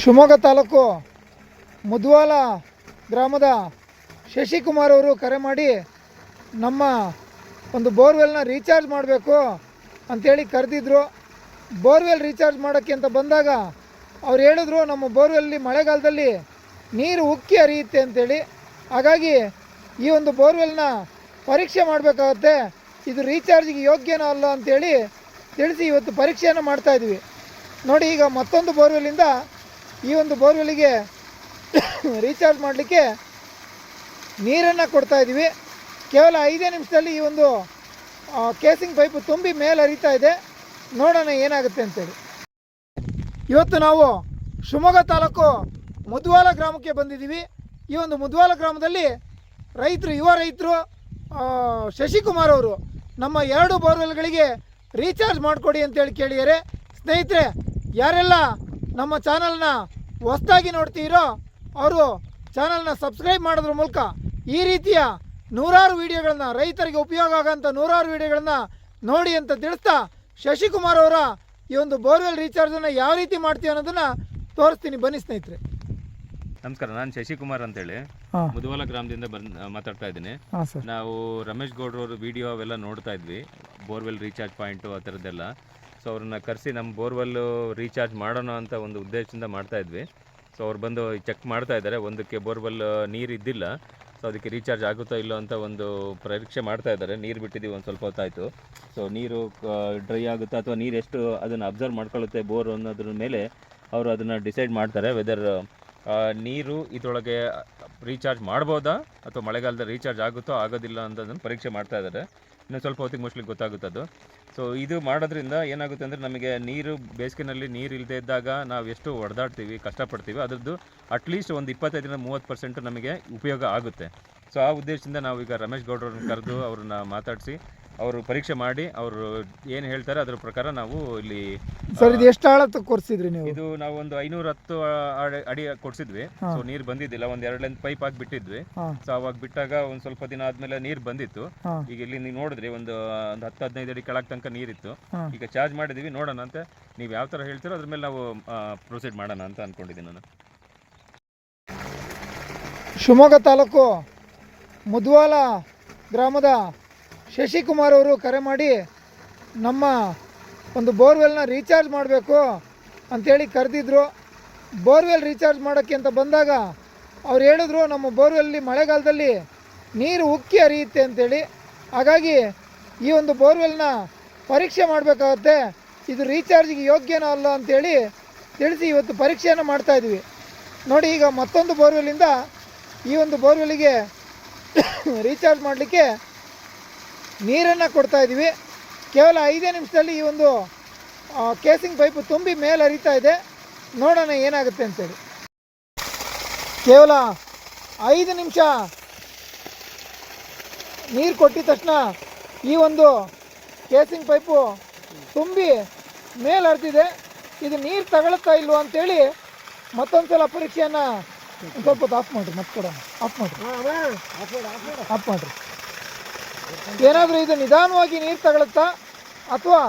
ಶಿವಮೊಗ್ಗ ತಾಲೂಕು ಮುದ್ವಾಲ ಗ್ರಾಮದ ಶಶಿಕುಮಾರ್ ಅವರು ಕರೆ ಮಾಡಿ ನಮ್ಮ ಒಂದು ಬೋರ್ವೆಲ್ನ ರೀಚಾರ್ಜ್ ಮಾಡಬೇಕು ಅಂಥೇಳಿ ಕರೆದಿದ್ರು. ಬೋರ್ವೆಲ್ ರೀಚಾರ್ಜ್ ಮಾಡೋಕ್ಕೆ ಅಂತ ಬಂದಾಗ ಅವ್ರು ಹೇಳಿದ್ರು, ನಮ್ಮ ಬೋರ್ವೆಲ್ಲಿ ಮಳೆಗಾಲದಲ್ಲಿ ನೀರು ಉಕ್ಕಿ ಹರಿಯುತ್ತೆ ಅಂತೇಳಿ. ಹಾಗಾಗಿ ಈ ಒಂದು ಬೋರ್ವೆಲ್ನ ಪರೀಕ್ಷೆ ಮಾಡಬೇಕಾಗತ್ತೆ. ಇದು ರೀಚಾರ್ಜ್ಗೆ ಯೋಗ್ಯನೋ ಅಲ್ಲ ಅಂತೇಳಿ ತಿಳಿಸಿ ಇವತ್ತು ಪರೀಕ್ಷೆಯನ್ನು ಮಾಡ್ತಾಯಿದ್ವಿ ನೋಡಿ, ಈಗ ಮತ್ತೊಂದು ಬೋರ್ವೆಲ್ಲಿಂದ ಈ ಒಂದು ಬೋರ್ವೆಲ್ಗೆ ರೀಚಾರ್ಜ್ ಮಾಡಲಿಕ್ಕೆ ನೀರನ್ನು ಕೊಡ್ತಾ ಇದ್ದೀವಿ ಕೇವಲ ಐದೇ ನಿಮಿಷದಲ್ಲಿ ಈ ಒಂದು ಕೇಸಿಂಗ್ ಪೈಪು ತುಂಬಿ ಮೇಲೆ ಹರಿತಾ ಇದೆ. ನೋಡೋಣ ಏನಾಗುತ್ತೆ ಅಂತೇಳಿ. ಇವತ್ತು ನಾವು ಶಿವಮೊಗ್ಗ ತಾಲೂಕು ಮುದ್ವಾಲ ಗ್ರಾಮಕ್ಕೆ ಬಂದಿದ್ದೀವಿ. ಈ ಒಂದು ಮುದ್ವಾಲ ಗ್ರಾಮದಲ್ಲಿ ರೈತರು, ಯುವ ರೈತರು ಶಶಿಕುಮಾರ್ ಅವರು ನಮ್ಮ ಎರಡು ಬೋರ್ವೆಲ್ಗಳಿಗೆ ರೀಚಾರ್ಜ್ ಮಾಡಿಕೊಡಿ ಅಂತೇಳಿ ಕೇಳಿದ್ದಾರೆ. ಸ್ನೇಹಿತರೆ, ಯಾರೆಲ್ಲ ನಮ್ಮ ಚಾನಲ್ನ ಹೊಸ್ತಾಗಿ ನೋಡ್ತೀರೋ ಅವರು ಚಾನಲ್ನ ಸಬ್ಸ್ಕ್ರೈಬ್ ಮಾಡೋದ್ರ ಮೂಲಕ ಈ ರೀತಿಯ ನೂರಾರು ವಿಡಿಯೋಗಳನ್ನ ರೈತರಿಗೆ ಉಪಯೋಗ ಆಗೋಂಥ ನೂರಾರು ವಿಡಿಯೋಗಳನ್ನ ನೋಡಿ ಅಂತ ತಿಳಿಸ್ತಾ ಶಶಿಕುಮಾರ್ ಅವರ ಈ ಒಂದು ಬೋರ್ವೆಲ್ ರೀಚಾರ್ಜನ್ನು ಯಾವ ರೀತಿ ಮಾಡ್ತೀವಿ ಅನ್ನೋದನ್ನು ತೋರಿಸ್ತೀನಿ. ಬನ್ನಿ ಸ್ನೇಹಿತರೆ. ನಮಸ್ಕಾರ ನಾನು ಶಶಿಕುಮಾರ್ ಅಂತೇಳಿ. ಹೇಳಿ ಮುದುವಲ ಗ್ರಾಮದಿಂದ ಬಂದ್ ಮಾತಾಡ್ತಾ ಇದ್ದೀನಿ. ಹಾಂ ಸರ್. ನಾವು ರಮೇಶ್ ಗೌಡ್ರವ್ರ ವಿಡಿಯೋ ಅವೆಲ್ಲ ನೋಡ್ತಾ ಇದ್ವಿ. ಬೋರ್ವೆಲ್ ರೀಚಾರ್ಜ್ ಪಾಯಿಂಟು ಆ ಥರದ್ದೆಲ್ಲ. ಸೊ ಅವ್ರನ್ನ ಕರೆಸಿ ನಮ್ಮ ಬೋರ್ವೆಲ್ಲು ರೀಚಾರ್ಜ್ ಮಾಡೋಣ ಅಂತ ಒಂದು ಉದ್ದೇಶದಿಂದ ಮಾಡ್ತಾ ಇದ್ವಿ. ಸೊ ಅವ್ರು ಬಂದು ಚೆಕ್ ಮಾಡ್ತಾ ಇದ್ದಾರೆ. ಒಂದಕ್ಕೆ ಬೋರ್ವೆಲ್ ನೀರು ಇದ್ದಿಲ್ಲ. ಸೊ ಅದಕ್ಕೆ ರೀಚಾರ್ಜ್ ಆಗುತ್ತೋ ಇಲ್ಲೋ ಅಂತ ಒಂದು ಪರೀಕ್ಷೆ ಮಾಡ್ತಾ ಇದ್ದಾರೆ. ನೀರು ಬಿಟ್ಟಿದ್ದೀವಿ ಒಂದು ಸ್ವಲ್ಪ ಹೊತ್ತಾಯಿತು. ಸೊ ನೀರು ಡ್ರೈ ಆಗುತ್ತಾ ಅಥವಾ ನೀರು ಎಷ್ಟು ಅದನ್ನು ಅಬ್ಸರ್ವ್ ಮಾಡ್ಕೊಳ್ಳುತ್ತೆ ಬೋರ್ ಅನ್ನೋದ್ರ ಮೇಲೆ ಅವರು ಅದನ್ನು ಡಿಸೈಡ್ ಮಾಡ್ತಾರೆ. ವೆದರ್ ನೀರು ಇದರೊಳಗೆ ರೀಚಾರ್ಜ್ ಮಾಡ್ಬೋದಾ ಅಥವಾ ಮಳೆಗಾಲದಲ್ಲಿ ರೀಚಾರ್ಜ್ ಆಗುತ್ತೋ, ಆಗೋದಿಲ್ಲ ಅಂತ ಅದನ್ನು ಪರೀಕ್ಷೆ ಮಾಡ್ತಾ ಇದ್ದಾರೆ. ಇನ್ನು ಸ್ವಲ್ಪ ಹೊತ್ತಿಗೆ ಮೋಸ್ಟ್ಲಿ ಗೊತ್ತಾಗುತ್ತದು. ಸೊ ಇದು ಮಾಡೋದ್ರಿಂದ ಏನಾಗುತ್ತೆ ಅಂದರೆ ನಮಗೆ ನೀರು, ಬೇಸಿಗೆನಲ್ಲಿ ನೀರು ಇಲ್ಲದೆ ಇದ್ದಾಗ ನಾವು ಎಷ್ಟು ಹೊಡೆದಾಡ್ತೀವಿ ಕಷ್ಟಪಡ್ತೀವಿ, ಅದರದ್ದು ಅಟ್ಲೀಸ್ಟ್ ಒಂದು ಇಪ್ಪತ್ತೈದರಿಂದ ಮೂವತ್ತು ಪರ್ಸೆಂಟ್ ನಮಗೆ ಉಪಯೋಗ ಆಗುತ್ತೆ. ಸೊ ಆ ಉದ್ದೇಶದಿಂದ ನಾವು ಈಗ ರಮೇಶ್ ಗೌಡ್ರನ್ನ ಕರೆದು ಅವ್ರನ್ನ ಮಾತಾಡಿಸಿ ಅವರು ಪರೀಕ್ಷೆ ಮಾಡಿ ಅವರು ಏನು ಹೇಳ್ತಾರೆ ಅದರ ಪ್ರಕಾರ ನಾವು ಇಲ್ಲಿ ಸರ್ ಇದು ಎಷ್ಟು ಆಳ ಕೊರ್ಸಿದ್ರಿ ನೀವು? ಇದು ನಾವು ಒಂದು ಐನೂರ ಹತ್ತು ಅಡಿ- ಕೊಡ್ಸಿದ್ವಿ. ಸೊ ನೀರು ಬಂದಿದ್ದಿಲ್ಲ ಒಂದ್ ಎರಡು ಲೆಂತ್ ಪೈಪ್ ಹಾಕಿ ಬಿಟ್ಟಿದ್ವಿ ಸೊ ಅವಾಗ ಬಿಟ್ಟಾಗ ಒಂದ್ ಸ್ವಲ್ಪ ದಿನ ಆದ್ಮೇಲೆ ನೀರು ಬಂದಿತ್ತು. ಈಗ ಇಲ್ಲಿ ನೀವು ನೋಡಿದ್ರಿ ಒಂದು ಒಂದು ಹತ್ತು ಹದಿನೈದು ಅಡಿ ಕೆಳಗೆ ತನಕ ನೀರಿತ್ತು. ಈಗ ಚಾರ್ಜ್ ಮಾಡಿದೀವಿ ನೋಡೋಣ ಅಂತ. ನೀವು ಯಾವ ತರ ಹೇಳ್ತೀರೋ ಅದ್ರ ಮೇಲೆ ನಾವು ಪ್ರೊಸೀಡ್ ಮಾಡೋಣ ಅಂತ ಅನ್ಕೊಂಡಿದ್ದೀನಿ ನಾನು. ಶಿವಮೊಗ್ಗ ತಾಲೂಕು ಮುದ್ವಾಲ ಗ್ರಾಮದ ಶಶಿಕುಮಾರ್ ಅವರು ಕರೆ ಮಾಡಿ ನಮ್ಮ ಒಂದು ಬೋರ್ವೆಲ್ನ ರೀಚಾರ್ಜ್ ಮಾಡಬೇಕು ಅಂಥೇಳಿ ಕರೆದಿದ್ರು. ಬೋರ್ವೆಲ್ ರೀಚಾರ್ಜ್ ಮಾಡೋಕ್ಕೆ ಅಂತ ಬಂದಾಗ ಅವ್ರು ಹೇಳಿದ್ರು, ನಮ್ಮ ಬೋರ್ವೆಲ್ಲಿ ಮಳೆಗಾಲದಲ್ಲಿ ನೀರು ಉಕ್ಕಿ ಹರಿಯುತ್ತೆ ಅಂತೇಳಿ. ಹಾಗಾಗಿ ಈ ಒಂದು ಬೋರ್ವೆಲ್ನ ಪರೀಕ್ಷೆ ಮಾಡಬೇಕಾಗತ್ತೆ, ಇದು ರೀಚಾರ್ಜ್ಗೆ ಯೋಗ್ಯನೋ ಅಲ್ಲ ಅಂತೇಳಿ ತಿಳಿಸಿ ಇವತ್ತು ಪರೀಕ್ಷೆಯನ್ನು ಮಾಡ್ತಾಯಿದ್ವಿ ನೋಡಿ, ಈಗ ಮತ್ತೊಂದು ಬೋರ್ವೆಲ್ಲಿಂದ ಈ ಒಂದು ಬೋರ್ವೆಲ್ಲಿಗೆ ರೀಚಾರ್ಜ್ ಮಾಡಲಿಕ್ಕೆ ನೀರನ್ನು ಕೊಡ್ತಾ ಇದ್ದೀವಿ. ಕೇವಲ ಐದೇ ನಿಮಿಷದಲ್ಲಿ ಈ ಒಂದು ಕೇಸಿಂಗ್ ಪೈಪು ತುಂಬಿ ಮೇಲೆ ಹರಿತಾ ಇದೆ. ನೋಡೋಣ ಏನಾಗುತ್ತೆ ಅಂತೇಳಿ. ಕೇವಲ ಐದು ನಿಮಿಷ ನೀರು ಕೊಟ್ಟಿದ ತಕ್ಷಣ ಈ ಒಂದು ಕೇಸಿಂಗ್ ಪೈಪು ತುಂಬಿ ಮೇಲೆ ಹರಿದಿದೆ ಇದು ನೀರು ತಗೊಳ್ತಾ ಇಲ್ವೋ ಅಂತೇಳಿ ಮತ್ತೊಂದು ಸಲ ಪರೀಕ್ಷೆಯನ್ನು ಸ್ವಲ್ಪ ಹೊತ್ತು ಆಫ್ ಮಾಡಿರಿ ಮತ್ತೆ ಕೊಡೋಣ. ಆಫ್ ಮಾಡಿರಿ. ಆಫ್ ಮಾಡಿರಿ. ಏನಾದರೂ ಇದು ನಿಧಾನವಾಗಿ ನೀರು ತಗೊಳುತ್ತಾ ಅಥವಾ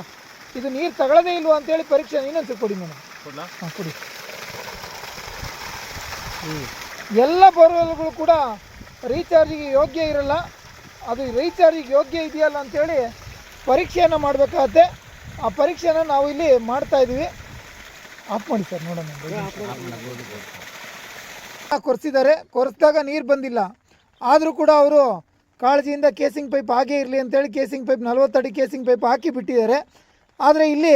ಇದು ನೀರು ತಗೊಳ್ಳದೇ ಇಲ್ವಾ ಅಂತೇಳಿ ಪರೀಕ್ಷೆ ಇನ್ನೊಂದು ಕೊಡಿ ಮೇಡಮ್. ಹಾಂ ಕೊಡಿ. ಎಲ್ಲ ಬೋರ್ವೆಲ್ಗಳು ಕೂಡ ರೀಚಾರ್ಜಿಗೆ ಯೋಗ್ಯ ಇರಲ್ಲ. ಅದು ರೀಚಾರ್ಜಿಗೆ ಯೋಗ್ಯ ಇದೆಯಲ್ಲ ಅಂತೇಳಿ ಪರೀಕ್ಷೆಯನ್ನು ಮಾಡಬೇಕಾಗತ್ತೆ. ಆ ಪರೀಕ್ಷೆನ ನಾವು ಇಲ್ಲಿ ಮಾಡ್ತಾ ಇದ್ದೀವಿ. ಆಫ್ ಮಾಡಿ ಸರ್ ನೋಡೋಣ ಕೊರೆಸಿದ್ದಾರೆ. ಕೊರೆಸಿದಾಗ ನೀರು ಬಂದಿಲ್ಲ. ಆದರೂ ಕೂಡ ಅವರು ಕಾಳಜಿಯಿಂದ ಕೇಸಿಂಗ್ ಪೈಪ್ ಹಾಗೇ ಇರಲಿ ಅಂತೇಳಿ ಕೇಸಿಂಗ್ ಪೈಪ್ ನಲ್ವತ್ತಡಿ ಕೇಸಿಂಗ್ ಪೈಪ್ ಹಾಕಿ ಬಿಟ್ಟಿದ್ದಾರೆ. ಆದರೆ ಇಲ್ಲಿ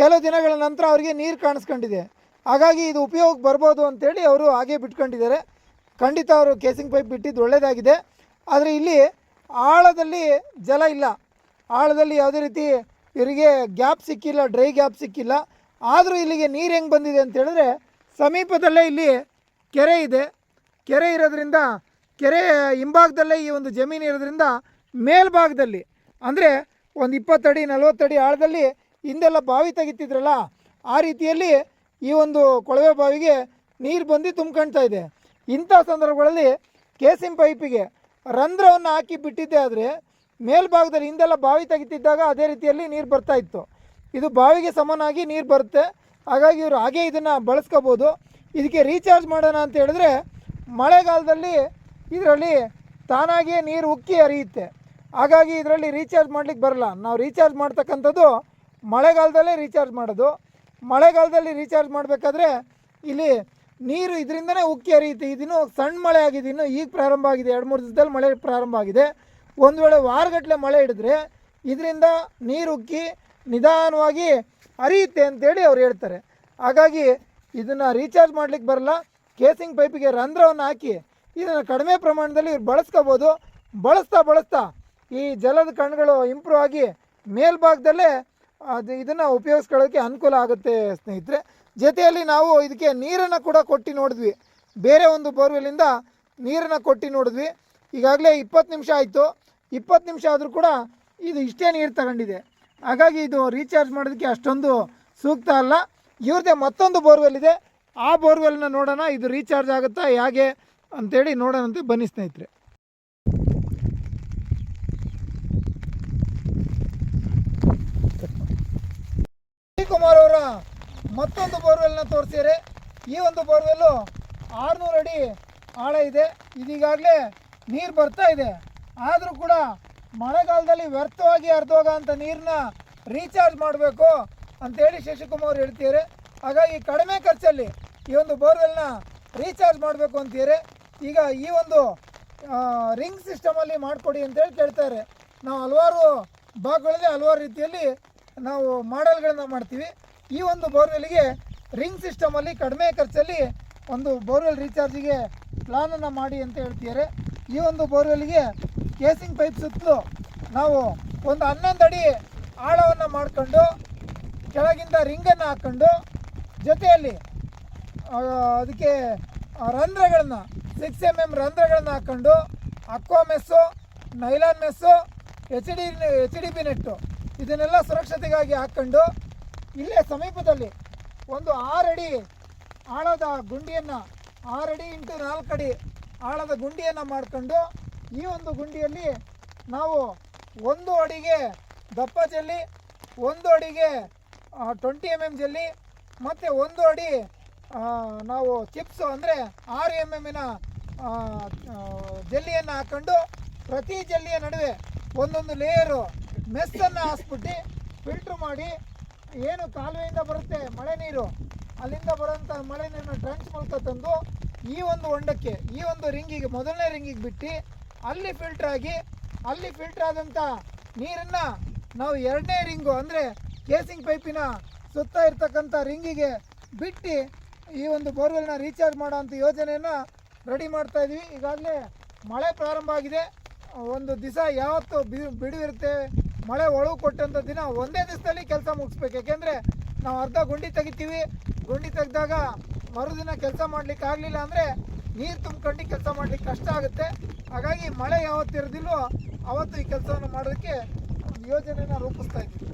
ಕೆಲವು ದಿನಗಳ ನಂತರ ಅವರಿಗೆ ನೀರು ಕಾಣಿಸ್ಕೊಂಡಿದೆ. ಹಾಗಾಗಿ ಇದು ಉಪಯೋಗಕ್ಕೆ ಬರ್ಬೋದು ಅಂತೇಳಿ ಅವರು ಹಾಗೆ ಬಿಟ್ಕೊಂಡಿದ್ದಾರೆ. ಖಂಡಿತ ಅವರು ಕೇಸಿಂಗ್ ಪೈಪ್ ಬಿಟ್ಟಿದ್ದು ಒಳ್ಳೆಯದಾಗಿದೆ ಆದರೆ ಇಲ್ಲಿ ಆಳದಲ್ಲಿ ಜಲ ಇಲ್ಲ. ಆಳದಲ್ಲಿ ಯಾವುದೇ ರೀತಿ ಇವರಿಗೆ ಗ್ಯಾಪ್ ಸಿಕ್ಕಿಲ್ಲ, ಡ್ರೈ ಗ್ಯಾಪ್ ಸಿಕ್ಕಿಲ್ಲ. ಆದರೂ ಇಲ್ಲಿಗೆ ನೀರು ಹೆಂಗೆ ಬಂದಿದೆ ಅಂತ ಹೇಳಿದ್ರೆ ಸಮೀಪದಲ್ಲೇ ಇಲ್ಲಿ ಕೆರೆ ಇದೆ. ಕೆರೆ ಇರೋದ್ರಿಂದ ಕೆರೆ ಹಿಂಭಾಗದಲ್ಲೇ ಈ ಒಂದು ಜಮೀನು ಇರೋದ್ರಿಂದ ಮೇಲ್ಭಾಗದಲ್ಲಿ, ಅಂದರೆ ಒಂದು ಇಪ್ಪತ್ತಡಿ, ನಲವತ್ತಡಿ ಆಳದಲ್ಲಿ ಹಿಂದೆಲ್ಲ ಬಾವಿ ತೆಗಿತಿದ್ರಲ್ಲ, ಆ ರೀತಿಯಲ್ಲಿ ಈ ಒಂದು ಕೊಳವೆ ಬಾವಿಗೆ ನೀರು ಬಂದು ತುಂಬ್ಕೊಳ್ತಾ ಇದೆ. ಇಂಥ ಸಂದರ್ಭಗಳಲ್ಲಿ ಕೇಸಿನ ಪೈಪಿಗೆ ರಂಧ್ರವನ್ನು ಹಾಕಿ ಬಿಟ್ಟಿದ್ದೆ ಆದರೆ ಮೇಲ್ಭಾಗದಲ್ಲಿ ಹಿಂದೆಲ್ಲ ಬಾವಿ ತೆಗಿತಿದ್ದಾಗ ಅದೇ ರೀತಿಯಲ್ಲಿ ನೀರು ಬರ್ತಾ ಇತ್ತು. ಇದು ಬಾವಿಗೆ ಸಮನಾಗಿ ನೀರು ಬರುತ್ತೆ. ಹಾಗಾಗಿ ಇವರು ಹಾಗೆ ಇದನ್ನು ಬಳಸ್ಕೋಬೋದು. ಇದಕ್ಕೆ ರೀಚಾರ್ಜ್ ಮಾಡೋಣ ಅಂತ ಹೇಳಿದ್ರೆ ಮಳೆಗಾಲದಲ್ಲಿ ಇದರಲ್ಲಿ ತಾನಾಗಿಯೇ ನೀರು ಉಕ್ಕಿ ಹರಿಯುತ್ತೆ. ಹಾಗಾಗಿ ಇದರಲ್ಲಿ ರೀಚಾರ್ಜ್ ಮಾಡ್ಲಿಕ್ಕೆ ಬರಲ್ಲ. ನಾವು ರೀಚಾರ್ಜ್ ಮಾಡ್ತಕ್ಕಂಥದ್ದು ಮಳೆಗಾಲದಲ್ಲೇ ರೀಚಾರ್ಜ್ ಮಾಡೋದು. ಮಳೆಗಾಲದಲ್ಲಿ ರೀಚಾರ್ಜ್ ಮಾಡಬೇಕಾದ್ರೆ ಇಲ್ಲಿ ನೀರು ಇದರಿಂದನೇ ಉಕ್ಕಿ ಹರಿಯುತ್ತೆ. ಇದನ್ನು ಸಣ್ಣ ಮಳೆ ಆಗಿದೆ. ಇನ್ನು ಈಗ ಪ್ರಾರಂಭ ಆಗಿದೆ. ಎರಡು, ಮೂರು ದಿವಸದಲ್ಲಿ ಮಳೆ ಪ್ರಾರಂಭ ಆಗಿದೆ. ಒಂದು ವೇಳೆ ವಾರಗಟ್ಟಲೆ ಮಳೆ ಹಿಡಿದ್ರೆ ಇದರಿಂದ ನೀರು ಉಕ್ಕಿ ನಿಧಾನವಾಗಿ ಹರಿಯುತ್ತೆ ಅಂತೇಳಿ ಅವ್ರು ಹೇಳ್ತಾರೆ. ಹಾಗಾಗಿ ಇದನ್ನು ರೀಚಾರ್ಜ್ ಮಾಡ್ಲಿಕ್ಕೆ ಬರಲ್ಲ. ಕೇಸಿಂಗ್ ಪೈಪಿಗೆ ರಂಧ್ರವನ್ನು ಹಾಕಿ ಇದನ್ನು ಕಡಿಮೆ ಪ್ರಮಾಣದಲ್ಲಿ ಇವ್ರು ಬಳಸ್ಕೋಬೋದು. ಬಳಸ್ತಾ ಬಳಸ್ತಾ ಈ ಜಲದ ಕಣ್ಗಳು ಇಂಪ್ರೂವ್ ಆಗಿ ಮೇಲ್ಭಾಗದಲ್ಲೇ ಅದು ಇದನ್ನು ಉಪಯೋಗಿಸ್ಕೊಳ್ಳೋಕ್ಕೆ ಅನುಕೂಲ ಆಗುತ್ತೆ ಸ್ನೇಹಿತರೆ. ಜೊತೆಯಲ್ಲಿ ನಾವು ಇದಕ್ಕೆ ನೀರನ್ನು ಕೂಡ ಕೊಟ್ಟು ನೋಡಿದ್ವಿ. ಬೇರೆ ಒಂದು ಬೋರ್ವೆಲಿಂದ ನೀರನ್ನು ಕೊಟ್ಟು ನೋಡಿದ್ವಿ. ಈಗಾಗಲೇ ಇಪ್ಪತ್ತು ನಿಮಿಷ ಆಯಿತು. ಇಪ್ಪತ್ತು ನಿಮಿಷ ಆದರೂ ಕೂಡ ಇದು ಇಷ್ಟೇ ನೀರು ತಗೊಂಡಿದೆ. ಹಾಗಾಗಿ ಇದು ರೀಚಾರ್ಜ್ ಮಾಡೋದಕ್ಕೆ ಅಷ್ಟೊಂದು ಸೂಕ್ತ ಅಲ್ಲ. ಇವ್ರದ್ದೇ ಮತ್ತೊಂದು ಬೋರ್ವೆಲ್ ಇದೆ ಆ ಬೋರ್ವೆಲ್ನ ನೋಡೋಣ. ಇದು ರೀಚಾರ್ಜ್ ಆಗುತ್ತಾ, ಹೇಗೆ? ಅಂತೇಳಿ ನೋಡೋಣಂತೆ ಬನ್ನಿ ಸ್ನೇಹಿತರೆ. ಕುಮಾರ್ ಅವರ ಮತ್ತೊಂದು ಬೋರ್ವೆಲ್ನ ತೋರಿಸಿದರೆ ಈ ಒಂದು ಬೋರ್ವೆಲ್ಲು ಆರುನೂರು ಅಡಿ ಆಳ ಇದೆ. ಇದೀಗಾಗಲೇ ನೀರು ಬರ್ತಾ ಇದೆ. ಆದರೂ ಕೂಡ ಮಳೆಗಾಲದಲ್ಲಿ ವ್ಯರ್ಥವಾಗಿ ಹರಿದೋಗ ಅಂತ ನೀರನ್ನ ರೀಚಾರ್ಜ್ ಮಾಡಬೇಕು ಅಂತೇಳಿ ಶಶಿಕುಮಾರ್ ಹೇಳ್ತಿದ್ದಾರೆ. ಹಾಗಾಗಿ ಕಡಿಮೆ ಖರ್ಚಲ್ಲಿ ಈ ಒಂದು ಬೋರ್ವೆಲ್ನ ರೀಚಾರ್ಜ್ ಮಾಡಬೇಕು ಅಂತಿದ್ದಾರೆ. ಈಗ ಈ ಒಂದು ರಿಂಗ್ ಸಿಸ್ಟಮಲ್ಲಿ ಮಾಡಿಕೊಡಿ ಅಂತೇಳಿ ಕೇಳ್ತಾರೆ. ನಾವು ಹಲವಾರು ಭಾಗಗಳಲ್ಲಿ ಹಲವಾರು ರೀತಿಯಲ್ಲಿ ನಾವು ಮಾಡೆಲ್ಗಳನ್ನ ಮಾಡ್ತೀವಿ. ಈ ಒಂದು ಬೋರ್ವೆಲ್ಗೆ ರಿಂಗ್ ಸಿಸ್ಟಮಲ್ಲಿ ಕಡಿಮೆ ಖರ್ಚಲ್ಲಿ ಒಂದು ಬೋರ್ವೆಲ್ ರೀಚಾರ್ಜಿಗೆ ಪ್ಲಾನನ್ನು ಮಾಡಿ ಅಂತ ಹೇಳ್ತಿದ್ದಾರೆ. ಈ ಒಂದು ಬೋರ್ವೆಲ್ಗೆ ಕೇಸಿಂಗ್ ಪೈಪ್ ಸುತ್ತಲೂ ನಾವು ಒಂದು ಹನ್ನೊಂದು ಅಡಿ ಆಳವನ್ನು ಮಾಡಿಕೊಂಡು, ಕೆಳಗಿಂದ ರಿಂಗನ್ನು ಹಾಕ್ಕೊಂಡು ಜೊತೆಯಲ್ಲಿ ಅದಕ್ಕೆ ಆ ರಂಧ್ರಗಳನ್ನ ಸಿಕ್ಸ್ ಎಂ ಎಂ ರಂಧ್ರಗಳನ್ನ ಹಾಕ್ಕೊಂಡು aqua mesh nylon mesh H D H D B ನೆಟ್ಟು ಇದನ್ನೆಲ್ಲ ಸುರಕ್ಷತೆಗಾಗಿ ಹಾಕ್ಕೊಂಡು ಇಲ್ಲೇ ಸಮೀಪದಲ್ಲಿ ಒಂದು ಆರಡಿ ಆಳದ ಗುಂಡಿಯನ್ನು ಆರಡಿ ಇಂಟು ಅಡಿ ಆಳದ ಗುಂಡಿಯನ್ನು ಮಾಡಿಕೊಂಡು, ಈ ಒಂದು ಗುಂಡಿಯಲ್ಲಿ ನಾವು ಒಂದು ಅಡಿಗೆ ದಪ್ಪ ಜಲ್ಲಿ, ಒಂದು ಅಡಿಗೆ ಟ್ವೆಂಟಿ ಎಂ ಎಂ ಜಲ್ಲಿ, ಮತ್ತು ಒಂದು ಅಡಿ ನಾವು ಚಿಪ್ಸು ಅಂದರೆ ಆರು ಎಂ ಎಮ್ಮಿನ ಜಲ್ಲಿಯನ್ನು ಹಾಕ್ಕೊಂಡು ಪ್ರತಿ ಜಲ್ಲಿಯ ನಡುವೆ ಒಂದೊಂದು ಲೇಯರು ಮೆಸ್ಸನ್ನು ಹಾಸ್ಬಿಟ್ಟು ಫಿಲ್ಟ್ರ್ ಮಾಡಿ ಏನು ಕಾಲುವೆಯಿಂದ ಬರುತ್ತೆ ಮಳೆ ನೀರು, ಅಲ್ಲಿಂದ ಬರೋಂಥ ಮಳೆ ನೀರನ್ನು ಟ್ರಂಚ್ ಮೂಲಕ ತಂದು ಈ ಒಂದು ಹೊಂಡಕ್ಕೆ, ಈ ಒಂದು ರಿಂಗಿಗೆ, ಮೊದಲನೇ ರಿಂಗಿಗೆ ಬಿಟ್ಟು ಅಲ್ಲಿ ಫಿಲ್ಟರ್ ಆಗಿ, ಅಲ್ಲಿ ಫಿಲ್ಟರ್ ಆದಂಥ ನೀರನ್ನು ನಾವು ಎರಡನೇ ರಿಂಗು ಅಂದರೆ ಕೇಸಿಂಗ್ ಪೈಪಿನ ಸುತ್ತ ಇರ್ತಕ್ಕಂಥ ರಿಂಗಿಗೆ ಬಿಟ್ಟು ಈ ಒಂದು ಬೋರ್ವೆಲ್ನ ರೀಚಾರ್ಜ್ ಮಾಡೋವಂಥ ಯೋಜನೆಯನ್ನು ರೆಡಿ ಮಾಡ್ತಾ ಇದ್ದೀವಿ ಈಗಾಗಲೇ ಮಳೆ ಪ್ರಾರಂಭ ಆಗಿದೆ. ಒಂದು ದಿವಸ ಯಾವತ್ತು ಬಿಡುವಿರುತ್ತೆ. ಮಳೆ ಒಳವು ಕೊಟ್ಟಂಥ ದಿನ ಒಂದೇ ದಿವಸದಲ್ಲಿ ಕೆಲಸ ಮುಗಿಸ್ಬೇಕು. ಯಾಕೆಂದರೆ ನಾವು ಅರ್ಧ ಗುಂಡಿ ತೆಗಿತೀವಿ. ಗುಂಡಿ ತೆಗೆದಾಗ ಮರುದಿನ ಕೆಲಸ ಮಾಡ್ಲಿಕ್ಕೆ ಆಗಲಿಲ್ಲ ಅಂದರೆ ನೀರು ತುಂಬ್ಕೊಂಡು ಕೆಲಸ ಮಾಡ್ಲಿಕ್ಕೆ ಕಷ್ಟ ಆಗುತ್ತೆ. ಹಾಗಾಗಿ ಮಳೆ ಯಾವತ್ತು ಇರೋದಿಲ್ವೋ ಅವತ್ತು ಈ ಕೆಲಸವನ್ನು ಮಾಡೋದಕ್ಕೆ ಒಂದು ಯೋಜನೆನ ರೂಪಿಸ್ತಾ ಇದ್ದೀವಿ